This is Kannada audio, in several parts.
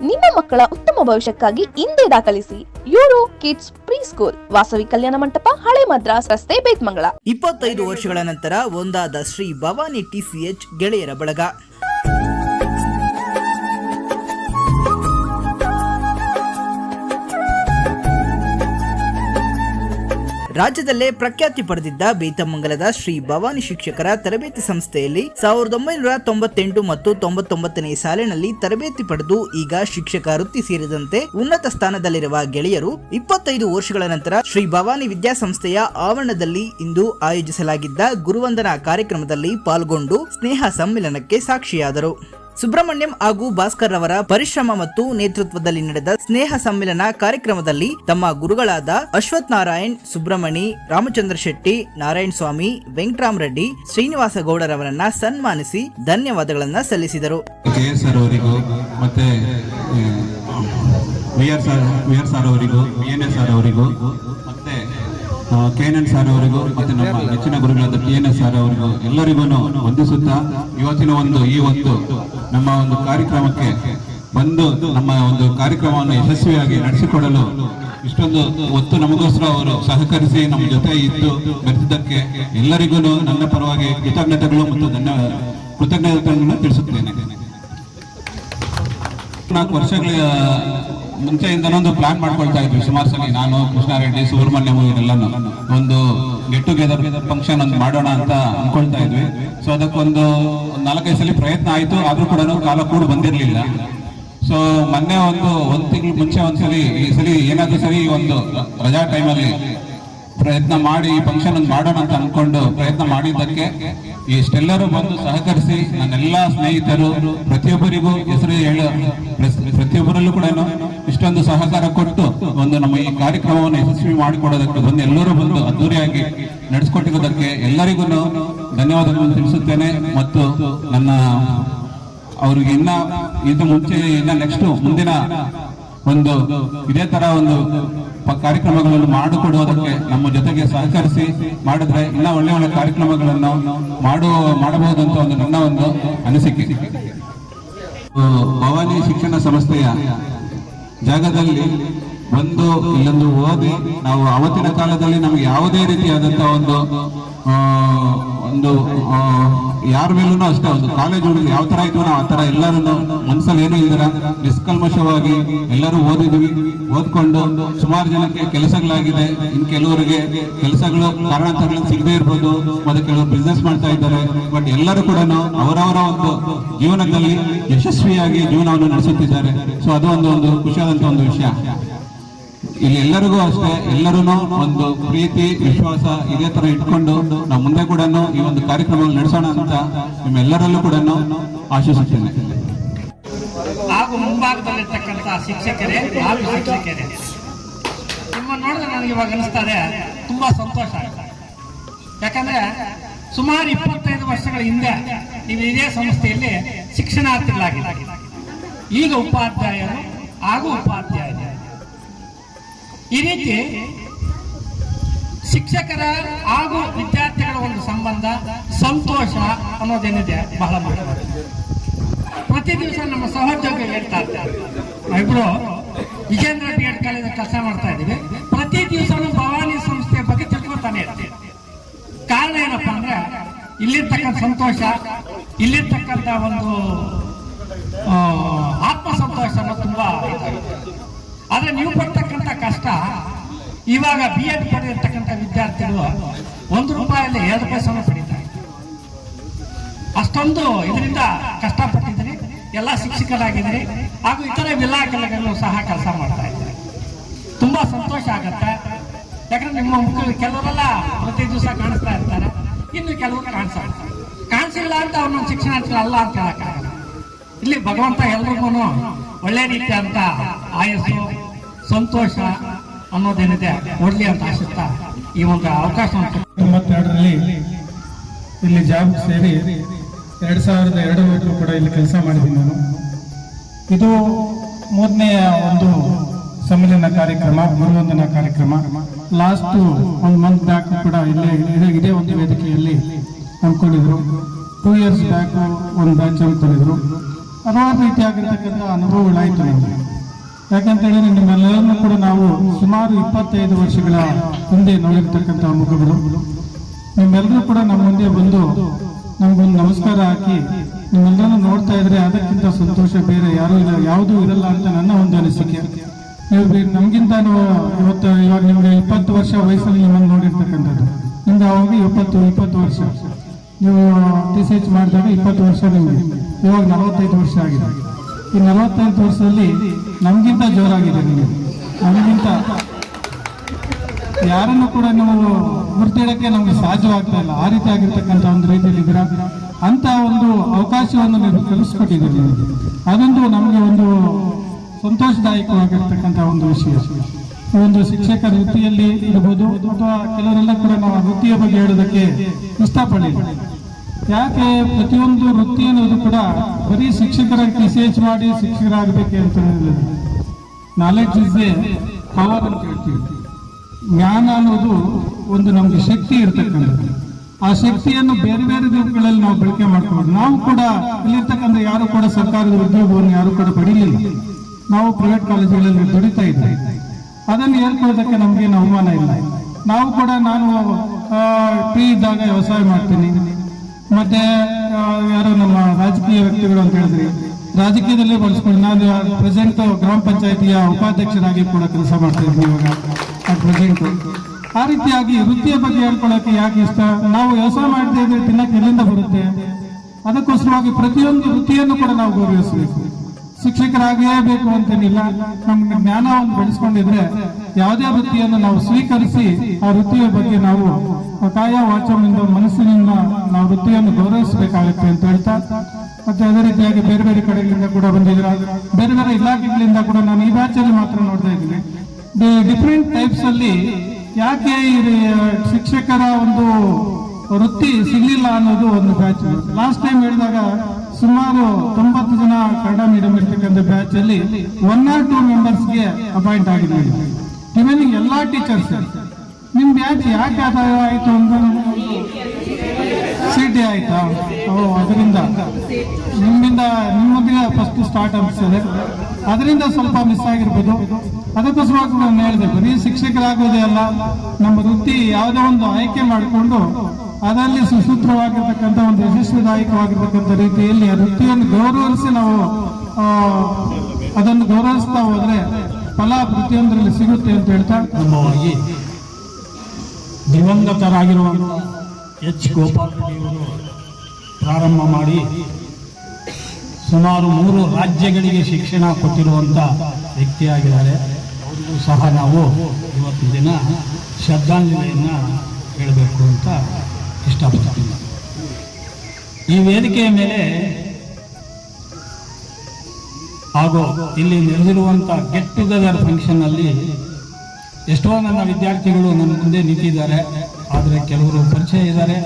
ನಿಮ್ಮ ಮಕ್ಕಳ ಉತ್ತಮ ಭವಿಷ್ಯಕ್ಕಾಗಿ ಹಿಂದೆ ದಾಖಲಿಸಿ Euro kids pre school Vasavi Kalyana Mantapa, ಹಳೆ ಮದ್ರಾಸ್ ರಸ್ತೆ ಬೇತ್ಮಂಗಳ ಇಪ್ಪತ್ತೈದು ವರ್ಷಗಳ ನಂತರ ಒಂದಾದ ಶ್ರೀ ಭವಾನಿ ಟಿಸಿಎಚ್ ಗೆಳೆಯರ ಬಳಗ. ರಾಜ್ಯದಲ್ಲೇ ಪ್ರಖ್ಯಾತಿ ಪಡೆದಿದ್ದ ಬೇತಮಂಗಲದ ಶ್ರೀ ಭವಾನಿ ಶಿಕ್ಷಕರ ತರಬೇತಿ ಸಂಸ್ಥೆಯಲ್ಲಿ ಸಾವಿರದ ಒಂಬೈನೂರ ತೊಂಬತ್ತೆಂಟು ಮತ್ತು ತೊಂಬತ್ತೊಂಬತ್ತನೇ ಸಾಲಿನಲ್ಲಿ ತರಬೇತಿ ಪಡೆದು ಈಗ ಶಿಕ್ಷಕ ವೃತ್ತಿ ಸೇರಿದಂತೆ ಉನ್ನತ ಸ್ಥಾನದಲ್ಲಿರುವ ಗೆಳೆಯರು ಇಪ್ಪತ್ತೈದು ವರ್ಷಗಳ ನಂತರ ಶ್ರೀ ಭವಾನಿ ವಿದ್ಯಾಸಂಸ್ಥೆಯ ಆವರಣದಲ್ಲಿ ಇಂದು ಆಯೋಜಿಸಲಾಗಿದ್ದ ಗುರುವಂದನಾ ಕಾರ್ಯಕ್ರಮದಲ್ಲಿ ಪಾಲ್ಗೊಂಡು ಸ್ನೇಹ ಸಮ್ಮಿಲನಕ್ಕೆ ಸಾಕ್ಷಿಯಾದರು. ಸುಬ್ರಹ್ಮಣ್ಯಂ ಹಾಗೂ ಭಾಸ್ಕರ್ ರವರ ಪರಿಶ್ರಮ ಮತ್ತು ನೇತೃತ್ವದಲ್ಲಿ ನಡೆದ ಸ್ನೇಹ ಸಮ್ಮಿಲನ ಕಾರ್ಯಕ್ರಮದಲ್ಲಿ ತಮ್ಮ ಗುರುಗಳಾದ ಅಶ್ವಥ್ ನಾರಾಯಣ್, ಸುಬ್ರಹ್ಮಣಿ, ರಾಮಚಂದ್ರ ಶೆಟ್ಟಿ, ನಾರಾಯಣ ಸ್ವಾಮಿ, ವೆಂಕಟರಾಮ್ ರೆಡ್ಡಿ, ಶ್ರೀನಿವಾಸ ಗೌಡರವರನ್ನ ಸನ್ಮಾನಿಸಿ ಧನ್ಯವಾದಗಳನ್ನ ಸಲ್ಲಿಸಿದರು. ಮತ್ತೆ ಅವರಿಗೂ ಅವರಿಗೂ ಕೆ ಎನ್ ಎನ್ ಸರ್ ಅವರಿಗೂ ಮತ್ತೆ ನಮ್ಮ ನೆಚ್ಚಿನ ಗುರುಗಳಾದ ಟಿ ಎನ್ ಎಸ್ ಸರ್ ಅವರಿಗೂ ಎಲ್ಲರಿಗೂ ವಂದಿಸುತ್ತಾ, ಇವತ್ತಿನ ಒಂದು ಈ ಒಂದು ನಮ್ಮ ಒಂದು ಕಾರ್ಯಕ್ರಮಕ್ಕೆ ಬಂದು ನಮ್ಮ ಒಂದು ಕಾರ್ಯಕ್ರಮವನ್ನು ಯಶಸ್ವಿಯಾಗಿ ನಡೆಸಿಕೊಡಲು ಇಷ್ಟೊಂದು ಒತ್ತು ನಮಗೋಸ್ಕರ ಅವರು ಸಹಕರಿಸಿ ನಮ್ಮ ಜೊತೆ ಇದ್ದು ಬೆರೆಸಿದ್ದಕ್ಕೆ ಎಲ್ಲರಿಗೂ ನನ್ನ ಪರವಾಗಿ ಕೃತಜ್ಞತೆಗಳು ಮತ್ತು ನನ್ನ ಕೃತಜ್ಞತೆಗಳನ್ನು ತಿಳಿಸುತ್ತೇನೆ. ನಾಲ್ಕು ವರ್ಷಗಳ ಮುಂಚೆಯಿಂದನೊಂದು ಪ್ಲಾನ್ ಮಾಡ್ಕೊಳ್ತಾ ಇದ್ವಿ. ಸುಮಾರು ಸಲ ನಾನು ಕೃಷ್ಣಾರೆಡ್ಡಿ ಸುಬ್ರಹ್ಮಣ್ಯಂ ಇವರೆಲ್ಲನೂ ಒಂದು ಗೆಟ್ ಟುಗೆದರ್ ಫಂಕ್ಷನ್ ಒಂದು ಮಾಡೋಣ ಅಂತ ಅನ್ಕೊಳ್ತಾ ಇದ್ವಿ. ಸೊ ಅದಕ್ಕೊಂದು ನಾಲ್ಕೈದು ಸಲ ಪ್ರಯತ್ನ ಆಯಿತು. ಆದ್ರೂ ಕೂಡ ಕಾಲ ಕೂಡ ಬಂದಿರಲಿಲ್ಲ. ಸೊ ಮೊನ್ನೆ ಒಂದು ಒಂದು ತಿಂಗಳು ಮುಂಚೆ ಒಂದ್ಸಲಿ ಈ ಸಲ ಏನಾದರೂ ಸರಿ ಒಂದು ರಜಾ ಟೈಮಲ್ಲಿ ಪ್ರಯತ್ನ ಮಾಡಿ ಈ ಫಂಕ್ಷನ್ ಒಂದು ಮಾಡೋಣ ಅಂತ ಅನ್ಕೊಂಡು ಪ್ರಯತ್ನ ಮಾಡಿದ್ದಕ್ಕೆ ಇಷ್ಟೆಲ್ಲರೂ ಬಂದು ಸಹಕರಿಸಿ ನನ್ನೆಲ್ಲ ಸ್ನೇಹಿತರು, ಪ್ರತಿಯೊಬ್ಬರಿಗೂ ಹೆಸರು ಹೇಳ. ಪ್ರತಿಯೊಬ್ಬರಲ್ಲೂ ಕೂಡ ಇಷ್ಟೊಂದು ಸಹಕಾರ ಕೊಟ್ಟು ಒಂದು ನಮ್ಮ ಈ ಕಾರ್ಯಕ್ರಮವನ್ನು ಯಶಸ್ವಿ ಮಾಡಿಕೊಡೋದಕ್ಕೆ ಬಂದು ಎಲ್ಲರೂ ಬಂದು ಅದ್ದೂರಿಯಾಗಿ ನಡೆಸ್ಕೊಟ್ಟಿರೋದಕ್ಕೆ ಎಲ್ಲರಿಗೂ ಧನ್ಯವಾದಗಳನ್ನು ತಿಳಿಸುತ್ತೇನೆ. ಮತ್ತು ನನ್ನ ಅವ್ರಿಗೆ ಇನ್ನ ಇದು ಮುಂಚೆ ಇನ್ನ ನೆಕ್ಸ್ಟ್ ಮುಂದಿನ ಒಂದು ಇದೇ ತರ ಒಂದು ಕಾರ್ಯಕ್ರಮಗಳನ್ನು ಮಾಡಿಕೊಡುವುದಕ್ಕೆ ನಮ್ಮ ಜೊತೆಗೆ ಸಹಕರಿಸಿ ಮಾಡಿದ್ರೆ ಇನ್ನ ಒಳ್ಳೆ ಒಳ್ಳೆ ಕಾರ್ಯಕ್ರಮಗಳನ್ನು ಮಾಡುವ ಮಾಡಬಹುದು ಅಂತ ಒಂದು ನನ್ನ ಒಂದು ಅನಿಸಿಕೆ. ಭವಾನಿ ಶಿಕ್ಷಣ ಸಂಸ್ಥೆಯ ಜಾಗದಲ್ಲಿ ಬಂದು ಇಲ್ಲೊಂದು ಓದಿ ನಾವು ಅವತ್ತಿನ ಕಾಲದಲ್ಲಿ ನಮಗೆ ಯಾವುದೇ ರೀತಿಯಾದಂತಹ ಒಂದು ಒಂದು ಯಾರ ಮೇಲೂ ಅಷ್ಟೇ, ಒಂದು ಕಾಲೇಜ್ ಯಾವ ತರ ಇದ್ವೋ ನಾವು ಆ ತರ ಎಲ್ಲರೂ ಮನ್ಸಲ್ಲಿ ಏನೂ ಇದ್ರ ನಿಷ್ಕಲ್ಮಶವಾಗಿ ಎಲ್ಲರೂ ಓದಿದ್ವಿ. ಓದ್ಕೊಂಡು ಸುಮಾರು ಜನಕ್ಕೆ ಕೆಲಸಗಳಾಗಿದೆ. ಇನ್ ಕೆಲವರಿಗೆ ಕೆಲಸಗಳು ಕಾರಣಾಂತರಗಳು ಸಿಗದೇ ಇರ್ಬೋದು. ಮತ್ತೆ ಕೆಲವರು ಬಿಸ್ನೆಸ್ ಮಾಡ್ತಾ ಇದ್ದಾರೆ. ಬಟ್ ಎಲ್ಲರೂ ಕೂಡ ಅವರವರ ಒಂದು ಜೀವನದಲ್ಲಿ ಯಶಸ್ವಿಯಾಗಿ ಜೀವನವನ್ನು ನಡೆಸುತ್ತಿದ್ದಾರೆ. ಸೊ ಅದು ಒಂದು ಒಂದು ಖುಷಿಯಾದಂತ ಒಂದು ವಿಷಯ. ಇಲ್ಲಿ ಎಲ್ಲರಿಗೂ ಅಷ್ಟೇ ಎಲ್ಲರೂ ಒಂದು ಪ್ರೀತಿ, ವಿಶ್ವಾಸ ಇದೇ ತರ ಇಟ್ಕೊಂಡು ನಾವು ಮುಂದೆ ಕೂಡ ಈ ಒಂದು ಕಾರ್ಯಕ್ರಮವನ್ನು ನಡೆಸೋಣ ಅಂತ ನಿಮ್ಮೆಲ್ಲರಲ್ಲೂ ಕೂಡ ಆಶಿಸುತ್ತೇನೆ. ಹಾಗೂ ಮುಂಭಾಗದಲ್ಲಿರ್ತಕ್ಕಂತಹ ಶಿಕ್ಷಕರೇ, ಹಾಗೂ ಶಿಕ್ಷಕರೇ, ನಿಮ್ಮ ನೋಡಿದ್ರೆ ನನಗೆ ಇವಾಗ ಅನಿಸ್ತಾರೆ, ತುಂಬಾ ಸಂತೋಷ ಆಗ್ತದೆ ಯಾಕಂದ್ರೆ ಸುಮಾರು ಇಪ್ಪತ್ತೈದು ವರ್ಷಗಳ ಹಿಂದೆ ನೀವು ಇದೇ ಸಂಸ್ಥೆಯಲ್ಲಿ ಶಿಕ್ಷಣಾರ್ಥಿಗಳಾಗಿ ಈಗ ಉಪಾಧ್ಯಾಯರು ಹಾಗೂ ಉಪಾಧ್ಯಾಯರು. ಈ ರೀತಿ ಶಿಕ್ಷಕರ ಹಾಗೂ ವಿದ್ಯಾರ್ಥಿಗಳ ಒಂದು ಸಂಬಂಧ ಸಂತೋಷ ಅನ್ನೋದೇನಿದೆ ಬಹಳ ಮುಖ್ಯ ಪ್ರತಿ ದಿವಸ ನಮ್ಮ ಸಹೋದ್ಯೋಗಿ ಹೇಳ್ತಾ ಇದ್ದಾರೆ. ಇಬ್ರು ವಿಜೇಂದ್ರ ಬಿ ಎಡ್ ಕಾಲೇಜ್ ಕೆಲಸ ಮಾಡ್ತಾ ಇದ್ದೀವಿ. ಪ್ರತಿ ದಿವಸನೂ ಭವಾನಿ ಸಂಸ್ಥೆಯ ಬಗ್ಗೆ ತಿಳ್ಕೊತಾನೆ ಇರ್ತೀವಿ ಕಾರಣ ಏನಪ್ಪಾ ಅಂದ್ರೆ, ಇಲ್ಲಿರ್ತಕ್ಕಂಥ ಸಂತೋಷ, ಇಲ್ಲಿರ್ತಕ್ಕಂಥ ಒಂದು ಆತ್ಮ ಸಂತೋಷ ತುಂಬಾ. ಆದ್ರೆ ನೀವು ಪಡ್ತಕ್ಕಂಥ ಕಷ್ಟ, ಇವಾಗ ಬಿ ಎಡ್ ಪಡೆದಿರ್ತಕ್ಕಂಥ ವಿದ್ಯಾರ್ಥಿಗಳು ಒಂದು ರೂಪಾಯಲ್ಲಿ ಎರಡು ಪೈಸೆನೂ ಪಡೀತಾರೆ. ಅಷ್ಟೊಂದು ಇದರಿಂದ ಕಷ್ಟಪಟ್ಟಿದ್ದೀರಿ, ಎಲ್ಲ ಶಿಕ್ಷಕರಾಗಿದ್ದೀರಿ, ಹಾಗೂ ಇತರ ಇಲಾಖೆಗಳು ಸಹ ಕೆಲಸ ಮಾಡ್ತಾ ಇದ್ದಾರೆ. ತುಂಬಾ ಸಂತೋಷ ಆಗತ್ತೆ. ಯಾಕಂದ್ರೆ ನಿಮ್ಮ ಮುಖ ಕೆಲವರೆಲ್ಲ ಪ್ರತಿ ದಿವಸ ಕಾಣಿಸ್ತಾ ಇರ್ತಾರೆ. ಇನ್ನು ಕೆಲವರು ಕಾಣಿಸಲ್ಲ ಕಾಣಿಸಿಲ್ಲ ಅಂತ ಅವ್ರನ್ನ ಶಿಕ್ಷಣ ಅಲ್ಲ ಅಂತ ಹೇಳಕ್ಕಾಗಲ್ಲ. ಇಲ್ಲಿ ಭಗವಂತ ಎಲ್ರಿಗೂ ಒಳ್ಳೆ ರೀತಿ ಅಂತ ಆಯಸ್ಸು, ಸಂತೋಷ ಅನ್ನೋದೇನಿದೆ ಕೊಡಲಿ ಅಂತ ಆಶಿಸ್ತಾ ಈ ಒಂದು ಅವಕಾಶ ತೊಂಬತ್ತೆರಡರಲ್ಲಿ ಇಲ್ಲಿ ಜಾಬ್ ಸೇರಿ ಎರಡು ಸಾವಿರದ ಎರಡರವರೆಗೂ ಕೂಡ ಇಲ್ಲಿ ಕೆಲಸ ಮಾಡಿದ್ದೀನಿ ನಾನು. ಇದು ಮೂರನೆಯ ಒಂದು ಸಮ್ಮೇಳನ ಕಾರ್ಯಕ್ರಮ ಗುರುವಂದನಾ ಕಾರ್ಯಕ್ರಮ. ಲಾಸ್ಟ್ ಒಂದು ಮಂತ್ ಬ್ಯಾಕ್ ಕೂಡ ಇಲ್ಲೇ ಇದೇ- ಒಂದು ವೇದಿಕೆಯಲ್ಲಿ ಅಂದ್ಕೊಂಡಿದ್ರು ಟೂ ಇಯರ್ಸ್ ಬ್ಯಾಕ್ ಒಂದು ಬ್ಯಾಚ್ ಹಮ್ಮಿಕೊಂಡಿದ್ರು ಹಲವಾರು ರೀತಿಯಾಗಿರ್ತಕ್ಕಂಥ ಅನುಭವಗಳಾಯಿತು ನಮಗೆ. ಯಾಕಂತ ಹೇಳಿದ್ರೆ ನಿಮ್ಮೆಲ್ಲರನ್ನು ಕೂಡ ನಾವು ಸುಮಾರು ಇಪ್ಪತ್ತೈದು ವರ್ಷಗಳ ಹಿಂದೆ ನೋಡಿರ್ತಕ್ಕಂಥ ಮುಖಗಳು. ನಿಮ್ಮೆಲ್ಲರೂ ಕೂಡ ನಮ್ಮ ಮುಂದೆ ಬಂದು ನಮಗೊಂದು ನಮಸ್ಕಾರ ಹಾಕಿ ನಿಮ್ಮೆಲ್ಲರನ್ನು ನೋಡ್ತಾ ಇದ್ರೆ ಅದಕ್ಕಿಂತ ಸಂತೋಷ ಬೇರೆ ಯಾರೂ ಇಲ್ಲ, ಯಾವುದೂ ಇರಲ್ಲ ಅಂತ ನನ್ನ ಒಂದು ಅನಿಸಿಕೆ. ನೀವು ನಮಗಿಂತ ಇವತ್ತು ಇವಾಗ ನಿಮಗೆ ಇಪ್ಪತ್ತು ವರ್ಷ ವಯಸ್ಸಲ್ಲಿ ನಿಮ್ಮನ್ನು ನೋಡಿರ್ತಕ್ಕಂಥದ್ದು. ನಿಮ್ಗೆ ಅವಾಗ ಇಪ್ಪತ್ತು ಇಪ್ಪತ್ತು ವರ್ಷ. ನೀವು ಟಿ ಸಿ ಎಚ್ ಮಾಡಿದಾಗ ಇಪ್ಪತ್ತು ವರ್ಷ ನಿಮಗೆ. ಇವಾಗ ನಲವತ್ತೈದು ವರ್ಷ ಆಗಿದೆ. ಈ ನಲವತ್ತೈದು ವರ್ಷದಲ್ಲಿ ನಮಗಿಂತ ಜೋರಾಗಿದೆ ನಿಮಗೆ. ನಮಗಿಂತ ಯಾರನ್ನು ಕೂಡ ನೀವು ಗುರ್ತಿಡೋಕ್ಕೆ ನಮಗೆ ಸಾಧ್ಯವಾಗ್ತಾ ಇಲ್ಲ. ಆ ರೀತಿ ಆಗಿರ್ತಕ್ಕಂಥ ಒಂದು ರೀತಿಯಲ್ಲಿ ಇದ್ದೀರಾ? ಅಂತ ಒಂದು ಅವಕಾಶವನ್ನು ನೀವು ಕಲಿಸ್ಕೊಟ್ಟಿದ್ದೀರಿ. ಅದೊಂದು ನಮಗೆ ಒಂದು ಸಂತೋಷದಾಯಕವಾಗಿರ್ತಕ್ಕಂಥ ಒಂದು ವಿಷಯ. ಒಂದು ಶಿಕ್ಷಕ ವೃತ್ತಿಯಲ್ಲಿ ಇರಬಹುದು ಅಥವಾ ಕೆಲವರೆಲ್ಲ ಕೂಡ ನಾವು ಆ ವೃತ್ತಿಯ ಬಗ್ಗೆ ಹೇಳೋದಕ್ಕೆ ಇಷ್ಟಪಡಲಿಲ್ಲ. ಯಾಕೆ ಪ್ರತಿಯೊಂದು ವೃತ್ತಿ ಅನ್ನೋದು ಕೂಡ ಬರೀ ಶಿಕ್ಷಕರ ಟಿ ಮಾಡಿ ಶಿಕ್ಷಕರಾಗಬೇಕೆ ಅಂತ ಹೇಳಿದ್ರೆ ನಾಲೆಡ್ಜ್ ಇಸ್ ಎ ಪವರ್ ಅಂತ ಹೇಳ್ತೀವಿ. ಜ್ಞಾನ ಅನ್ನೋದು ಒಂದು ನಮ್ಗೆ ಶಕ್ತಿ ಇರ್ತಕ್ಕಂಥದ್ದು. ಆ ಶಕ್ತಿಯನ್ನು ಬೇರೆ ಬೇರೆ ರೂಪಗಳಲ್ಲಿ ನಾವು ಬಳಕೆ ಮಾಡ್ಕೊಂಡು ನಾವು ಕೂಡ ಇಲ್ಲಿರ್ತಕ್ಕಂಥ ಯಾರು ಕೂಡ ಸರ್ಕಾರದ ಉದ್ಯೋಗವನ್ನು ಯಾರು ಕೂಡ ಪಡೀಲಿಲ್ಲ. ನಾವು ಪ್ರೈವೇಟ್ ಕಾಲೇಜುಗಳಲ್ಲಿ ದುಡಿತಾ ಇದ್ದೀವಿ ಅದನ್ನು ಹೇಳ್ಕೊಳ್ಳೋದಕ್ಕೆ ನಮಗೇನು ಅವಮಾನ ಇಲ್ಲ. ನಾವು ಕೂಡ ನಾನು ಫ್ರೀ ಇದ್ದಾಗ ವ್ಯವಸಾಯ ಮಾಡ್ತೀನಿ. ಮತ್ತೆ ಯಾರು ನಮ್ಮ ರಾಜಕೀಯ ವ್ಯಕ್ತಿಗಳು ಅಂತ ಹೇಳಿದ್ರಿ. ರಾಜಕೀಯದಲ್ಲಿ ಬಳಸ್ಕೊಂಡು ನಾನು ಪ್ರೆಸೆಂಟ್ ಗ್ರಾಮ ಪಂಚಾಯತಿಯ ಉಪಾಧ್ಯಕ್ಷರಾಗಿ ಕೂಡ ಕೆಲಸ ಮಾಡ್ತಾ ಇದ್ದೀನಿ ಇವಾಗ ಪ್ರೆಸೆಂಟ್. ಆ ರೀತಿಯಾಗಿ ವೃತ್ತಿಯ ಬಗ್ಗೆ ಹೇಳ್ಕೊಳ್ಳೋಕೆ ಯಾಕೆ ಇಷ್ಟ? ನಾವು ವ್ಯವಸಾಯ ಮಾಡ್ತಾ ಇದ್ರೆ ತಿನ್ನಕ್ಕೆ ಎಲ್ಲಿಂದ ಬರುತ್ತೆ? ಅದಕ್ಕೋಸ್ಕರವಾಗಿ ಪ್ರತಿಯೊಂದು ವೃತ್ತಿಯನ್ನು ಕೂಡ ನಾವು ಗೌರವಿಸಬೇಕು. ಶಿಕ್ಷಕರಾಗೇ ಬೇಕು ಅಂತೇನಿಲ್ಲ ನಮ್ಮ ಜ್ಞಾನವನ್ನು ಬೆಳೆಸ್ಕೊಂಡಿದ್ರೆ ಯಾವುದೇ ವೃತ್ತಿಯನ್ನು ನಾವು ಸ್ವೀಕರಿಸಿ ಆ ವೃತ್ತಿಯ ಬಗ್ಗೆ ನಾವು ಕಾಯ ವಾಚದಿಂದ ಮನಸ್ಸಿನಿಂದ ನಾವು ವೃತ್ತಿಯನ್ನು ಗೌರವಿಸಬೇಕಾಗುತ್ತೆ ಅಂತ ಹೇಳ್ತಾ, ಮತ್ತೆ ಅದೇ ರೀತಿಯಾಗಿ ಬೇರೆ ಬೇರೆ ಕಡೆಗಳಿಂದ ಕೂಡ ಬಂದಿದ್ರೆ ಬೇರೆ ಬೇರೆ ಇಲಾಖೆಗಳಿಂದ ಕೂಡ ನಾನು ಈ ಬ್ಯಾಚಲ್ಲಿ ಮಾತ್ರ ನೋಡ್ತಾ ಇದ್ದೀನಿ. ಡಿಫ್ರೆಂಟ್ ಟೈಪ್ಸ್ ಅಲ್ಲಿ ಯಾಕೆ ಶಿಕ್ಷಕರ ಒಂದು ವೃತ್ತಿ ಸಿಗಲಿಲ್ಲ ಅನ್ನೋದು ಒಂದು ಬ್ಯಾಚ್ ಲಾಸ್ಟ್ ಟೈಮ್ ಹೇಳಿದಾಗ ಸುಮಾರು ತೊಂಬತ್ತು ಜನ ಕನ್ನಡ ಮೀಡಿಯಂ ಇರ್ತಕ್ಕಂಥ ಬ್ಯಾಚ್ ಅಲ್ಲಿ ಒನ್ ಆರ್ ಟೂ ಮೆಂಬರ್ಸ್ಗೆ ಅಪಾಯಿಂಟ್ ಆಗಿದೆ ರಿಮೈನಿಂಗ್ ಎಲ್ಲಾ ಟೀಚರ್ಸ್ ನಿಮ್ ಬ್ಯಾಚ್ ಯಾಕೆ ಆ ಥರ ಆಯ್ತು ಅಂತ ಸಿಟಿ ಆಯ್ತಾ? ಓ, ಅದರಿಂದ. ನಿಮ್ಮಿಂದ ನಿಮ್ಮೊಂದಿಗೆ ಫಸ್ಟ್ ಸ್ಟಾರ್ಟ್ ಅನಿಸ್ತದೆ ಅದರಿಂದ ಸ್ವಲ್ಪ ಮಿಸ್ ಆಗಿರ್ಬೋದು. ಅದಕ್ಕೋಸ್ಕರವಾಗಿ ನಾನು ಹೇಳಿದೆ, ಬರೀ ಶಿಕ್ಷಕರಾಗೋದೇ ಅಲ್ಲ, ನಮ್ಮ ವೃತ್ತಿ ಯಾವುದೋ ಒಂದು ಆಯ್ಕೆ ಮಾಡಿಕೊಂಡು ಅದರಲ್ಲಿ ಸುಸೂತ್ರವಾಗಿರ್ತಕ್ಕಂಥ ಒಂದು ಯಶಸ್ವಿದಾಯಕವಾಗಿರ್ತಕ್ಕಂಥ ರೀತಿಯಲ್ಲಿ ವೃತ್ತಿಯನ್ನು ಗೌರವಿಸಿ ನಾವು ಅದನ್ನು ಗೌರವಿಸ್ತಾ ಹೋದ್ರೆ ಫಲ ಪ್ರತಿಯೊಂದರಲ್ಲಿ ಸಿಗುತ್ತೆ ಅಂತ ಹೇಳ್ತಾ. ಕ್ರಮವಾಗಿ ದಿವಂಗತರಾಗಿರುವಂಥ ಎಚ್. ಗೋಪಾಲ್ ಪ್ರಾರಂಭ ಮಾಡಿ ಸುಮಾರು ಮೂರು ರಾಜ್ಯಗಳಿಗೆ ಶಿಕ್ಷಣ ಕೊಟ್ಟಿರುವಂಥ ವ್ಯಕ್ತಿಯಾಗಿದ್ದಾರೆ. ಅವರಿಗೂ ಸಹ ನಾವು ಇವತ್ತು ದಿನ ಶ್ರದ್ಧಾಂಜಲಿಯನ್ನು ಹೇಳಬೇಕು ಅಂತ ಇಷ್ಟಪಡ್ತೀನಿ ಈ ವೇದಿಕೆಯ ಮೇಲೆ ಹಾಗೂ ಇಲ್ಲಿ ನೆರೆದಿರುವಂಥ ಗೆಟ್ ಟುಗೆದರ್ ಫಂಕ್ಷನ್ನಲ್ಲಿ ಎಷ್ಟೋ ನನ್ನ ವಿದ್ಯಾರ್ಥಿಗಳು ನನ್ನ ಮುಂದೆ ನಿಂತಿದ್ದಾರೆ. ಆದರೆ ಕೆಲವರು ಪರಿಚಯ ಇದ್ದಾರೆ.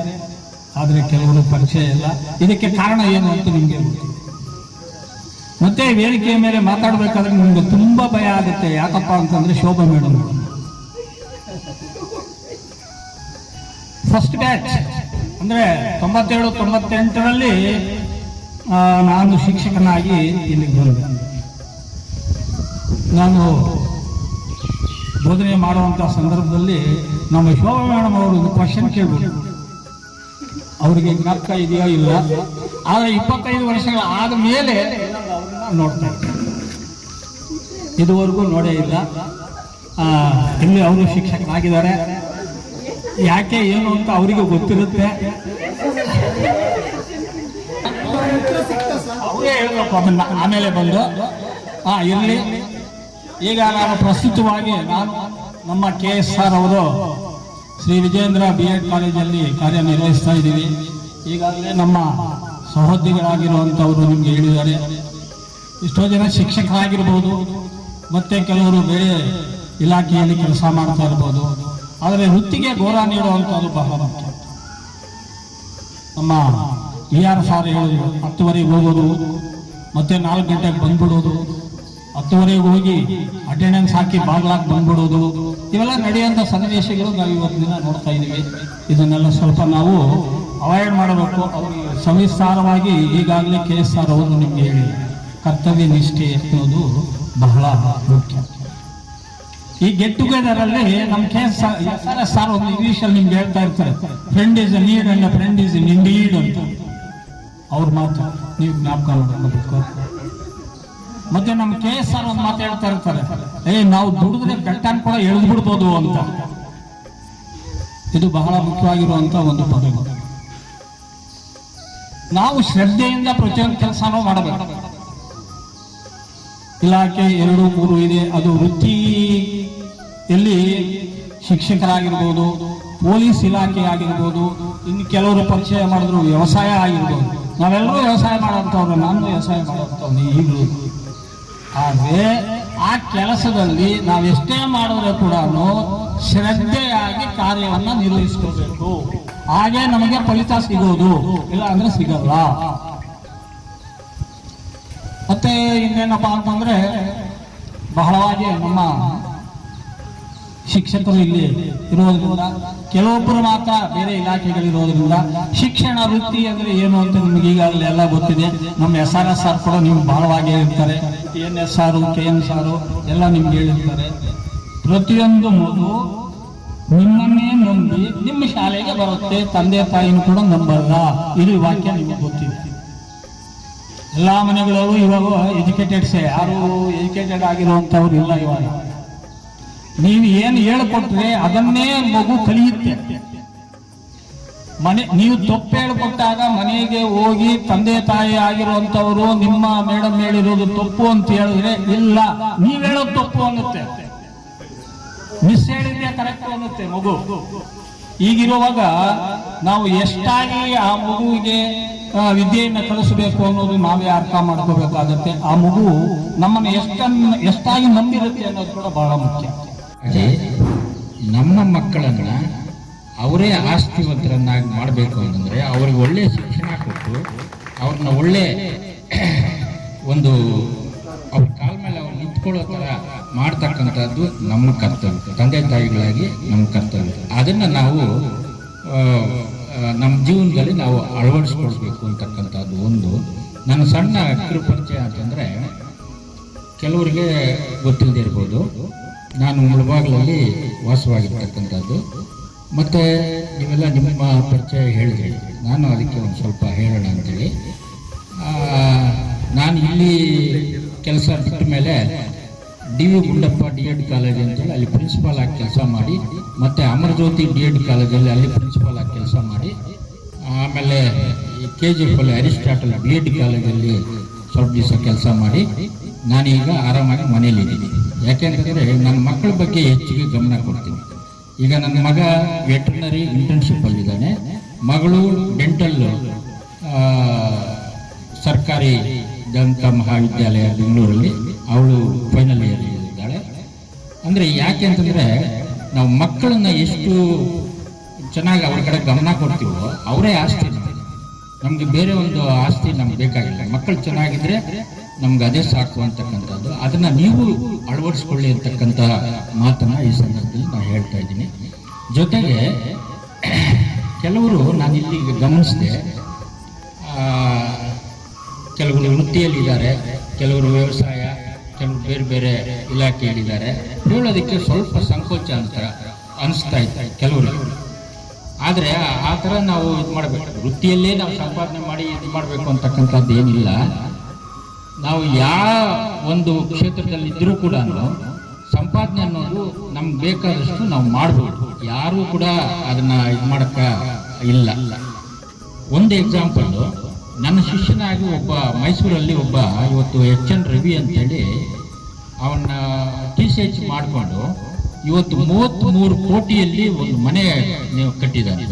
ಆದರೆ ಕೆಲವರು ಪರಿಚಯ ಇಲ್ಲ. ಇದಕ್ಕೆ ಕಾರಣ ಏನು ಅಂತ ನಿಮಗೆ ಮತ್ತೆ ವೇದಿಕೆಯ ಮೇಲೆ ಮಾತಾಡಬೇಕಾದ್ರೆ ನಿಮ್ಗೆ ತುಂಬಾ ಭಯ ಆಗುತ್ತೆ. ಯಾಕಪ್ಪ ಅಂತಂದ್ರೆ ಶೋಭಾ ಮೇಡಮ್. ಫಸ್ಟ್ ಬ್ಯಾಚ್ ಅಂದ್ರೆ ತೊಂಬತ್ತೇಳು, ತೊಂಬತ್ತೆಂಟರಲ್ಲಿ ನಾನು ಶಿಕ್ಷಕನಾಗಿ ಇಲ್ಲಿಗೆ ಬಂದೆ. ನಾನು ಬೋಧನೆ ಮಾಡುವಂಥ ಸಂದರ್ಭದಲ್ಲಿ ನಮ್ಮ ಶೋಭಾ ಮೇಡಮ್ ಅವರು ಒಂದು ಕ್ವಶನ್ ಕೇಳ್ಬೋದು ಅವರಿಗೆ ಜ್ಞಾಪಕ ಇದೆಯೋ ಇಲ್ಲ. ಆದರೆ ಇಪ್ಪತ್ತೈದು ವರ್ಷಗಳ ಆದ ಮೇಲೆ ನೋಡ್ತಾ ಇದುವರೆಗೂ ನೋಡೇ ಇಲ್ಲ. ಇಲ್ಲಿ ಅವರು ಶಿಕ್ಷಕರಾಗಿದ್ದಾರೆ. ಯಾಕೆ ಏನು ಅಂತ ಅವರಿಗೆ ಗೊತ್ತಿರುತ್ತೆ? ಅವರೇ ಹೇಳ್ಬೇಕು ಅದನ್ನ, ಆಮೇಲೆ ಬಂದು. ಹಾ ಇರಲಿ. ಈಗ ನಾನು ಪ್ರಸ್ತುತವಾಗಿ ನಾನು ನಮ್ಮ ಕೆ ಎಸ್ ಆರ್ ಅವರು ಶ್ರೀ ವಿಜೇಂದ್ರ ಬಿ ಎಡ್ ಕಾಲೇಜಲ್ಲಿ ಕಾರ್ಯನಿರ್ವಹಿಸ್ತಾ ಇದ್ದೀವಿ. ಈಗಾಗಲೇ ನಮ್ಮ ಸಹೋದ್ಯೋಗಿಗಳಾಗಿರುವಂಥವರು ನಿಮಗೆ ಹೇಳಿದ್ದಾರೆ. ಎಷ್ಟೋ ಜನ ಶಿಕ್ಷಕರಾಗಿರ್ಬೋದು, ಮತ್ತೆ ಕೆಲವರು ಬೇರೆ ಇಲಾಖೆಯಲ್ಲಿ ಕೆಲಸ ಮಾಡ್ತಾ ಇರ್ಬೋದು. ಆದರೆ ವೃತ್ತಿಗೆ ಗೌರವ ನೀಡುವಂಥದ್ದು ಬಹಳ ಮುಖ್ಯ ನಮ್ಮ ಇ ಆರ್ ಸಾರ್ ಹೇಳಿದ್ರು, ಹತ್ತುವರೆಗೆ ಹೋಗೋದು, ಮತ್ತೆ ನಾಲ್ಕು ಗಂಟೆಗೆ ಬಂದ್ಬಿಡೋದು, ಹತ್ತುವರೆಗೆ ಹೋಗಿ ಅಟೆಂಡೆನ್ಸ್ ಹಾಕಿ ಬಾಗ್ಲಾಕ್ ಬಂದ್ಬಿಡೋದು, ಇವೆಲ್ಲ ನಡೆಯುವಂಥ ಸನ್ನಿವೇಶಗಳು ನಾವು ಇವತ್ತು ದಿನ ನೋಡ್ತಾ ಇದ್ದೀವಿ. ಇದನ್ನೆಲ್ಲ ಸ್ವಲ್ಪ ನಾವು ಅವಾಯ್ಡ್ ಮಾಡಬೇಕು. ಅವರಿಗೆ ಸವಿಸ್ತಾರವಾಗಿ ಈಗಾಗಲೇ ಕೆ ಎಸ್ ಆರ್ ಅವರು ನಿಮಗೆ ಹೇಳಿ, ಕರ್ತವ್ಯ ನಿಷ್ಠೆ ಎನ್ನುವುದು ಬಹಳ ಮುಖ್ಯ. ಈ ಗೆಟ್ ಟುಗೆದರ್ ಅಲ್ಲಿ ನಮ್ಮ ಕೆ ಎಸ್ ಆರ್ ಒಂದು ಇಂಗ್ಲಿಷ್ ಅಲ್ಲಿ ನಿಮ್ಗೆ ಹೇಳ್ತಾ ಇರ್ತಾರೆ. Friend is need and friend is in indeed ಅಂತ. ಅವ್ರ ಮಾತು ನೀವು ಜ್ಞಾಪಕ ಮಾಡ್ಕೋಬೇಕು. ಮತ್ತೆ ನಮ್ ಕೆ ಎಸ್ ಆರ್ ಒಂದು ಮಾತು ಹೇಳ್ತಾ ಇರ್ತಾರೆ. ಏ, ನಾವು ದುಡಿದ್ರೆ ಬೆಟ್ಟನ್ ಕೂಡ ಎಳ್ದ್ಬಿಡ್ಬೋದು ಅಂತ. ಇದು ಬಹಳ ಮುಖ್ಯವಾಗಿರುವಂತ ಒಂದು ಪದ ನಾವು ಶ್ರದ್ಧೆಯಿಂದ ಪ್ರತಿಯೊಂದು ಕೆಲಸನೂ ಮಾಡಬೇಕು. ಇಲಾಖೆ ಎರಡು ಮೂರು ಇದೆ. ಅದು ವೃತ್ತಿಯಲ್ಲಿ ಶಿಕ್ಷಕರಾಗಿರ್ಬೋದು, ಪೊಲೀಸ್ ಇಲಾಖೆ ಆಗಿರ್ಬೋದು ಇನ್ನು ಕೆಲವರು ಪರಿಚಯ ಮಾಡಿದ್ರು ವ್ಯವಸಾಯ ಆಗಿರ್ಬೋದು. ನಾವೆಲ್ಲರೂ ವ್ಯವಸಾಯ ಮಾಡೋಂಥವ್ರು ನಾನು ವ್ಯವಸಾಯ ಮಾಡೋಂಥವ್ನು ಈಗಲೂ. ಆದರೆ ಆ ಕೆಲಸದಲ್ಲಿ ನಾವೆಷ್ಟೇ ಮಾಡಿದ್ರೆ ಕೂಡ ಶ್ರದ್ಧೆಯಾಗಿ ಕಾರ್ಯವನ್ನು ನಿರ್ವಹಿಸ್ಕೋಬೇಕು. ಹಾಗೆ ನಮಗೆ ಫಲಿತ ಸಿಗೋದು. ಇಲ್ಲ ಅಂದ್ರೆ ಸಿಗಲ್ಲ. ಮತ್ತೆ ಇನ್ನೇನಪ್ಪ ಅಂತಂದ್ರೆ, ಬಹಳವಾಗಿ ನಮ್ಮ ಶಿಕ್ಷಕರು ಇಲ್ಲಿ ಇರೋದ್ರಿಂದ ಕೆಲವೊಬ್ಬರು ಮಾತ್ರ ಬೇರೆ ಇಲಾಖೆಗಳಿರೋದ್ರಿಂದ ಶಿಕ್ಷಣ ವೃತ್ತಿ ಅಂದ್ರೆ ಏನು ಅಂತ ನಿಮ್ಗೆ ಈಗಾಗಲೇ ಎಲ್ಲ ಗೊತ್ತಿದೆ. ನಮ್ಮ ಎಸ್ ಆರ್ ಎಸ್ ಆರ್ ಕೂಡ ನಿಮ್ಗೆ ಬಹಳವಾಗಿ ಇರ್ತಾರೆ. N S R K N sir ಎಲ್ಲ ನಿಮ್ಗೆ ಹೇಳಿರ್ತಾರೆ. ಪ್ರತಿಯೊಂದು ಮಗು ನಿಮ್ಮನ್ನೇ ನಂಬಿ ನಿಮ್ಮ ಶಾಲೆಗೆ ಬರುತ್ತೆ. ತಂದೆ ತಾಯಿನೂ ಕೂಡ ನಂಬಲ್ಲ. ಇದು ವಾಕ್ಯ ನಿಮಗೆ ಗೊತ್ತಿದೆ. ಎಲ್ಲಾ ಮನೆಗಳಲ್ಲೂ ಇವಾಗ ಎಜುಕೇಟೆಡ್ಸೆ ಯಾರು ಎಜುಕೇಟೆಡ್ ಆಗಿರುವಂತವ್ರು ಇಲ್ಲ ಇವಾಗ. ನೀವು ಏನು ಹೇಳ್ಕೊಟ್ರೆ ಅದನ್ನೇ ಮಗು ಕಲಿಯುತ್ತೆ. ಮನೆ, ನೀವು ತಪ್ಪು ಹೇಳ್ಕೊಟ್ಟಾಗ ಮನೆಗೆ ಹೋಗಿ ತಂದೆ ತಾಯಿ ಆಗಿರುವಂತವರು ನಿಮ್ಮ ಮೇಡಮ್ ಹೇಳಿರೋದು ತಪ್ಪು ಅಂತ ಹೇಳಿದ್ರೆ ಇಲ್ಲ, ನೀವ್ ಹೇಳೋದು ತಪ್ಪು ಅನ್ನುತ್ತೆ. ಮಿಸ್ ಹೇಳಿದ್ರೆ ಕರೆಕ್ಟ್ ಅನ್ನುತ್ತೆ ಮಗು. ಈಗಿರುವಾಗ ನಾವು ಎಷ್ಟಾಗಿ ಆ ಮಗುವಿಗೆ ವಿದ್ಯೆಯನ್ನ ಕಲಿಸಬೇಕು ಅನ್ನೋದು ನಾವೇ ಅರ್ಥ ಮಾಡ್ಕೋಬೇಕಾಗತ್ತೆ. ಆ ಮಗು ನಮ್ಮನ್ನು ಎಷ್ಟನ್ನ ಎಷ್ಟಾಗಿ ನಂಬಿರುತ್ತೆ ಅನ್ನೋದು ಕೂಡ ಬಹಳ ಮುಖ್ಯ. ಅದೇ ನಮ್ಮ ಮಕ್ಕಳನ್ನ ಅವರೇ ಆಸ್ತಿವಂತರನ್ನಾಗಿ ಮಾಡಬೇಕು ಅಂತಂದರೆ ಅವ್ರಿಗೆ ಒಳ್ಳೆಯ ಶಿಕ್ಷಣ ಕೊಟ್ಟು ಅವ್ರನ್ನ ಒಳ್ಳೆ ಒಂದು ಅವ್ರ ಕಾಲ ಮೇಲೆ ಅವ್ರು ನಿಂತ್ಕೊಳ್ಳೋ ಥರ ಮಾಡ್ತಕ್ಕಂಥದ್ದು ನಮ್ಮ ಕರ್ತವ್ಯ. ತಂದೆ ತಾಯಿಗಳಾಗಿ ನಮ್ಮ ಕರ್ತವ್ಯ. ಅದನ್ನು ನಾವು ನಮ್ಮ ಜೀವನದಲ್ಲಿ ನಾವು ಅಳವಡಿಸ್ಕೊಳ್ಬೇಕು ಅಂತಕ್ಕಂಥದ್ದು ಒಂದು ನನ್ನ ಸಣ್ಣ ಕಿರು ಪರಿಚಯ ಅಂತಂದರೆ ಕೆಲವರಿಗೆ ಗೊತ್ತಿಲ್ಲದೆ ಇರ್ಬೋದು. ನಾನು ಮುಳಬಾಗ್ಲಲ್ಲಿ ವಾಸವಾಗಿರ್ತಕ್ಕಂಥದ್ದು. ಮತ್ತು ನೀವೆಲ್ಲ ನಿಮ್ಮ ಪರಿಚಯ ಹೇಳಿದ್ರಿ. ನಾನು ಅದಕ್ಕೆ ಒಂದು ಸ್ವಲ್ಪ ಹೇಳೋಣ ಅಂತೇಳಿ. ನಾನು ಇಲ್ಲಿ ಕೆಲಸ ಬಿಟ್ಟ ಮೇಲೆ D V Gundappa D Ed college ಅಂತೇಳಿ ಅಲ್ಲಿ ಪ್ರಿನ್ಸಿಪಾಲ್ ಆಗಿ ಕೆಲಸ ಮಾಡಿ, ಮತ್ತು ಅಮರಜ್ಯೋತಿ ಡಿ ಎಡ್ ಕಾಲೇಜಲ್ಲಿ ಅಲ್ಲಿ ಪ್ರಿನ್ಸಿಪಾಲ್ ಆಗಿ ಕೆಲಸ ಮಾಡಿ, ಆಮೇಲೆ ಕೆ ಜಿ ಎಫ್ ಅಲ್ಲಿ ಅರಿಸ್ಟಾಟಲ್ ಬಿ ಎಡ್ ಕಾಲೇಜಲ್ಲಿ ಸ್ವಲ್ಪ ದಿವಸ ಕೆಲಸ ಮಾಡಿ, ನಾನೀಗ ಆರಾಮಾಗಿ ಮನೇಲಿದ್ದೀನಿ. ಯಾಕೆಂತಂದರೆ ನನ್ನ ಮಕ್ಕಳ ಬಗ್ಗೆ ಹೆಚ್ಚಿಗೆ ಗಮನ ಕೊಡ್ತೀನಿ. ಈಗ ನನ್ನ ಮಗ ವೆಟರ್ನರಿ ಇಂಟರ್ನ್ಶಿಪ್ ಅಲ್ಲಿದ್ದಾನೆ. ಮಗಳು ಡೆಂಟಲ್ ಸರ್ಕಾರಿ ದಂತ ಮಹಾವಿದ್ಯಾಲಯ ಬೆಂಗಳೂರಲ್ಲಿ. ಅವಳು ಫೈನಲ್ ಇಯರ್ ಇದ್ದಾಳೆ. ಅಂದರೆ ಯಾಕೆ ಅಂತಂದರೆ ನಾವು ಮಕ್ಕಳನ್ನ ಎಷ್ಟು ಚೆನ್ನಾಗಿ ಅವ್ರ ಕಡೆ ಗಮನ ಕೊಡ್ತೀವೋ ಅವರೇ ಆಸ್ತಿ ನಮಗೆ ಬೇರೆ ಒಂದು ಆಸ್ತಿ ನಮ್ಗೆ ಬೇಕಾಗಿಲ್ಲ. ಮಕ್ಕಳು ಚೆನ್ನಾಗಿದ್ರೆ ನಮ್ಗೆ ಅದೇ ಸಾಕು ಅಂತಕ್ಕಂಥದ್ದು. ಅದನ್ನ ನೀವು ಅಳವಡಿಸ್ಕೊಳ್ಳಿ ಅಂತಕ್ಕಂಥ ಮಾತನ್ನ ಈ ಸಂದರ್ಭದಲ್ಲಿ ನಾನು ಹೇಳ್ತಾ ಇದ್ದೀನಿ. ಜೊತೆಗೆ, ಕೆಲವರು ನಾನು ಇಲ್ಲಿ ಗಮನಿಸಿದೆ. ಕೆಲವರು ವೃತ್ತಿಯಲ್ಲಿದ್ದಾರೆ ಕೆಲವರು ವ್ಯವಸಾಯ, ಕೆಲವರು ಬೇರೆ ಬೇರೆ ಇಲಾಖೆಯಲ್ಲಿದ್ದಾರೆ ಹೇಳೋದಕ್ಕೆ ಸ್ವಲ್ಪ ಸಂಕೋಚ ಅಂತ ಅನಿಸ್ತಾ ಇತ್ತು ಕೆಲವರು ಆದರೆ ಆ ಥರ ನಾವು ಇದು ಮಾಡಬೇಕು. ವೃತ್ತಿಯಲ್ಲೇ ನಾವು ಸಂಪಾದನೆ ಮಾಡಿ ಇದು ಮಾಡಬೇಕು ಅಂತಕ್ಕಂಥದ್ದು ಏನಿಲ್ಲ. ನಾವು ಯಾವ ಒಂದು ಕ್ಷೇತ್ರದಲ್ಲಿ ಇದ್ರೂ ಕೂಡ ಸಂಪಾದನೆ ಅನ್ನೋದು ನಮ್ಗೆ ಬೇಕಾದಷ್ಟು ನಾವು ಮಾಡ್ಬೋದು. ಯಾರೂ ಕೂಡ ಅದನ್ನ ಇದು ಮಾಡಕ್ಕ ಇಲ್ಲ. ಒಂದು ಎಕ್ಸಾಂಪಲ್ ನನ್ನ ಶಿಷ್ಯನಾಗಿ ಒಬ್ಬ ಮೈಸೂರಲ್ಲಿ ಒಬ್ಬ ಇವತ್ತು ಎಚ್ ಎನ್ ರವಿ ಅಂತೇಳಿ ಅವನ್ನ ಟಿ ಸಿ ಎಚ್ ಮಾಡಿಕೊಂಡು ಇವತ್ತು ಮೂವತ್ತ್ಮೂರು ಕೋಟಿಯಲ್ಲಿ ಒಂದು ಮನೆ ನೀವು ಕಟ್ಟಿದ್ದಾರೆ.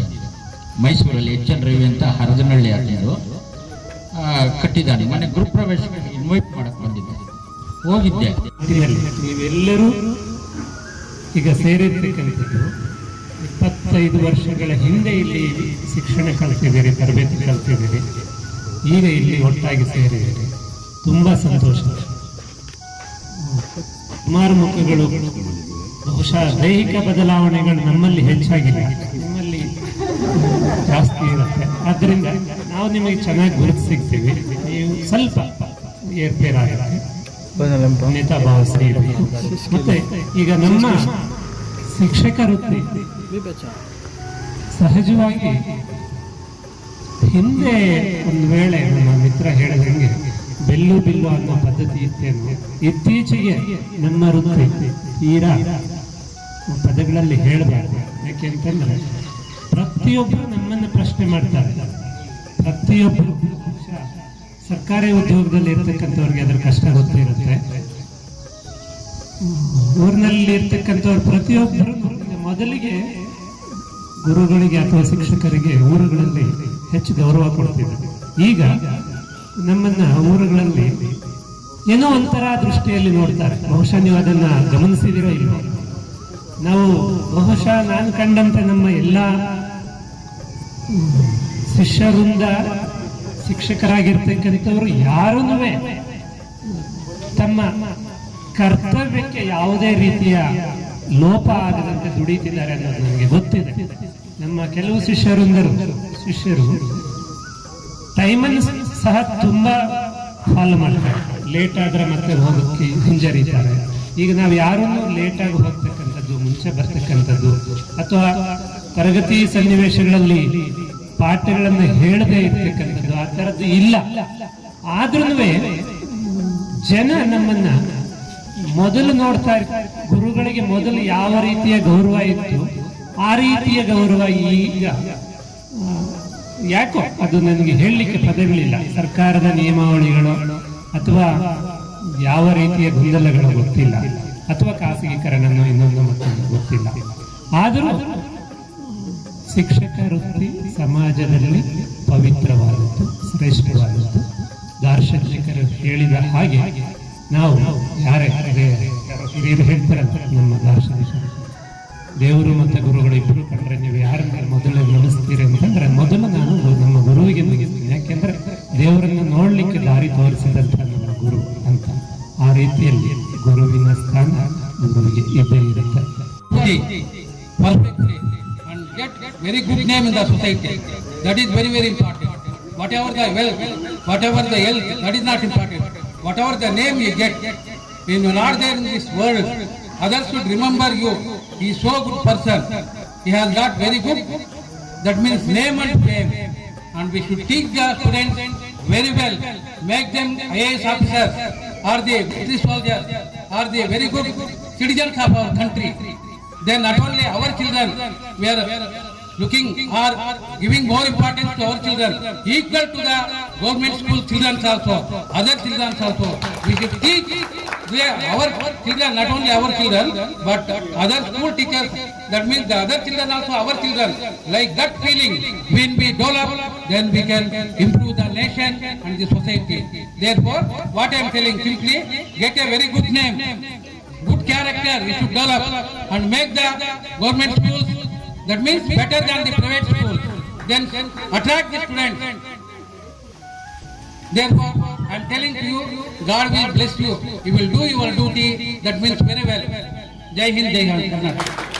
ಮೈಸೂರಲ್ಲಿ ಎಚ್ ಎನ್ ರವಿ ಅಂತ ಹರದನಹಳ್ಳಿ ಆತನದು ಕಟ್ಟಿದ್ದಾನೆ. ಮನೆ ಪ್ರವೇಶಕ್ಕೆ ಇನ್ವೈಟ್ ಮಾಡಕ್ಕೆ ಬಂದಿದ್ದೆ. ಹೋಗಿದ್ದೆ. ನೀವೆಲ್ಲರೂ ಈಗ ಸೇರಿರ್ತಕ್ಕಂಥದ್ದು ಇಪ್ಪತ್ತೈದು ವರ್ಷಗಳ ಹಿಂದೆ ಇಲ್ಲಿ ಶಿಕ್ಷಣ ಕಲ್ತಿದ್ದೀರಿ, ತರಬೇತಿ ಕಲ್ತಿದ್ದೀರಿ. ಈಗ ಇಲ್ಲಿ ಒಟ್ಟಾಗಿ ಸೇರಿದ್ದೀರಿ. ತುಂಬ ಸಂತೋಷ. ಸುಮಾರು ಮುಖಗಳು ಬಹುಶಃ ದೈಹಿಕ ಬದಲಾವಣೆಗಳು ನಮ್ಮಲ್ಲಿ ಹೆಚ್ಚಾಗಿಲ್ಲ. ಜಾಸ್ತಿ ಇರುತ್ತೆ. ಆದ್ದರಿಂದ ನಾವು ನಿಮಗೆ ಚೆನ್ನಾಗಿ ಗುರುತು ಸಿಗ್ತೀವಿ ನೀವು ಸ್ವಲ್ಪ ಏರ್ಪೇರಾಗುತ್ತೆ ನೇತಾ ಭಾವಸ್ರಿ. ಮತ್ತೆ ಈಗ ನಮ್ಮ ಶಿಕ್ಷಕ ವೃತ್ತಿ ಸಹಜವಾಗಿ ಹಿಂದೆ ಒಂದು ವೇಳೆ ನಮ್ಮ ಮಿತ್ರ ಹೇಳಿದಂಗೆ ಬೆಲ್ಲು ಬಿಲ್ಲು ಅನ್ನೋ ಪದ್ಧತಿ ಇತ್ತೇನು ಇತ್ತೀಚೆಗೆ ನಮ್ಮ ವೃತ್ತಿ ತೀರಾ ಪದಗಳಲ್ಲಿ ಹೇಳಬಾರ್ದು. ಯಾಕೆಂತಂದ್ರೆ ಪ್ರತಿಯೊಬ್ಬರು ನಮ್ಮನ್ನು ಪ್ರಶ್ನೆ ಮಾಡ್ತಾರೆ. ಪ್ರತಿಯೊಬ್ಬರು ಸರ್ಕಾರಿ ಉದ್ಯೋಗದಲ್ಲಿ ಇರ್ತಕ್ಕಂಥವ್ರಿಗೆ ಅದ್ರ ಕಷ್ಟ ಗೊತ್ತಿರುತ್ತೆ ಊರಿನಲ್ಲಿ ಇರ್ತಕ್ಕಂಥವ್ರು ಪ್ರತಿಯೊಬ್ಬರು ಮೊದಲಿಗೆ ಗುರುಗಳಿಗೆ ಅಥವಾ ಶಿಕ್ಷಕರಿಗೆ ಊರುಗಳಲ್ಲಿ ಹೆಚ್ಚು ಗೌರವ ಕೊಡ್ತಿದ್ರು ಈಗ ನಮ್ಮನ್ನ ಊರುಗಳಲ್ಲಿ ಏನೋ ಒಂಥರ ದೃಷ್ಟಿಯಲ್ಲಿ ನೋಡ್ತಾರೆ. ಬಹುಶಃ ನೀವು ಅದನ್ನ ಗಮನಿಸಿದಿರೋ ಇಲ್ಲ ನಾವು ಬಹುಶಃ ನಾನು ಕಂಡಂತೆ ನಮ್ಮ ಎಲ್ಲ ಶಿಷ್ಯರಿಂದ ಶಿಕ್ಷಕರಾಗಿರ್ತಕ್ಕಂಥವ್ರು ಯಾರೂ ತಮ್ಮ ಕರ್ತವ್ಯಕ್ಕೆ ಯಾವುದೇ ರೀತಿಯ ಲೋಪ ಆಗದಂತೆ ದುಡಿತಿದ್ದಾರೆ ಅನ್ನೋದು ನನಗೆ ಗೊತ್ತಿದೆ. ನಮ್ಮ ಕೆಲವು ಶಿಷ್ಯರೊಂದರು, ಶಿಷ್ಯರು ಟೈಮಲ್ಲಿ ಸಹ ತುಂಬಾ ಫಾಲೋ ಮಾಡ್ತಾರೆ. ಲೇಟ್ ಆದ್ರೆ ಮತ್ತೆ ಹೋಗೋಕ್ಕೆ ಹಿಂಜರಿತಾರೆ. ಈಗ ನಾವು ಯಾರನ್ನು ಲೇಟ್ ಆಗಿ ಹೋಗ್ತಕ್ಕಂಥದ್ದು, ಮುಂಚೆ ಬರ್ತಕ್ಕಂಥದ್ದು ಅಥವಾ ತರಗತಿ ಸನ್ನಿವೇಶಗಳಲ್ಲಿ ಪಾಠಗಳನ್ನು ಹೇಳದೇ ಇರ್ತಕ್ಕಂಥದ್ದು ಆ ಥರದ್ದು ಇಲ್ಲ. ಆದ್ರೂ ಜನ ನಮ್ಮನ್ನ ಮೊದಲು ನೋಡ್ತಾ ಇರ್ತಾರೆ. ಗುರುಗಳಿಗೆ ಮೊದಲು ಯಾವ ರೀತಿಯ ಗೌರವ ಇತ್ತು? ಆ ರೀತಿಯ ಗೌರವ ಈಗ ಯಾಕೋ ಅದು ನನಗೆ ಹೇಳಲಿಕ್ಕೆ ಪದಗಳಿಲ್ಲ. ಸರ್ಕಾರದ ನಿಯಮಾವಳಿಗಳು ಅಥವಾ ಯಾವ ರೀತಿಯ ಗೊಂದಲಗಳು ಗೊತ್ತಿಲ್ಲ. ಅಥವಾ ಖಾಸಗೀಕರಣನೋ ಇನ್ನೊಂದು ಮತ್ತೊಂದು ಗೊತ್ತಿಲ್ಲ. ಆದರೂ ಶಿಕ್ಷಕ ವೃತ್ತಿ ಸಮಾಜದಲ್ಲಿ ಪವಿತ್ರವಾದದ್ದು, ಶ್ರೇಷ್ಠವಾದದ್ದು. ದಾರ್ಶನಿಕರು ಹೇಳಿದ ಹಾಗೆ ನಾವು ಯಾರ ಹಿರಿಯರು ಹೇಳ್ತಾರಂತ ನಮ್ಮ ದಾರ್ಶನಿಕರು, ದೇವರು ಮತ್ತು ಗುರುಗಳು ಇಬ್ಬರು ಕಂಡ್ರೆ ನೀವು ಯಾರನ್ನ ಮೊದಲು ನಡೆಸ್ತೀರಿ ಅಂತಂದ್ರೆ ಮೊದಲು ನಾನು ನಮ್ಮ ಗುರುವಿಗೆ ಮುಗಿಸ್ತೀನಿ ಯಾಕೆಂದ್ರೆ ದೇವರನ್ನು ನೋಡ್ಲಿಕ್ಕೆ ದಾರಿ ತೋರಿಸಿದಂತ ನಮ್ಮ ಗುರು ಅಂತ. ಆ ರೀತಿಯಲ್ಲಿ ಗುರುವಿನ ಸ್ಥಾನ ಗುರುವಿಗೆ ಇದ್ದೇ ಇರುತ್ತೆ. Get very good name in the society. That is very, very important. Whatever the wealth, whatever the health, that is not important. Whatever the name you get, when you are not there in this world, others should remember you. He is so good person. He has got very good, that means name and fame. And we should teach the students very well, make them IAS officers, or the British soldiers, or the very good citizens of our country. Then not only our children, we are looking or giving more importance to our children, equal to the government school children also, other children also. We should teach they, our children, not only our children, but other school teachers, that means the other children also our children. Like that feeling, when we develop, then we can improve the nation and the society. Therefore, what I am telling simply, get a very good name, good character we should develop and make the government schools that means better than the private schools. Then attract the students therefore i am telling to you god will bless you. You will do your duty. That means very well. Jai hind jai Karnataka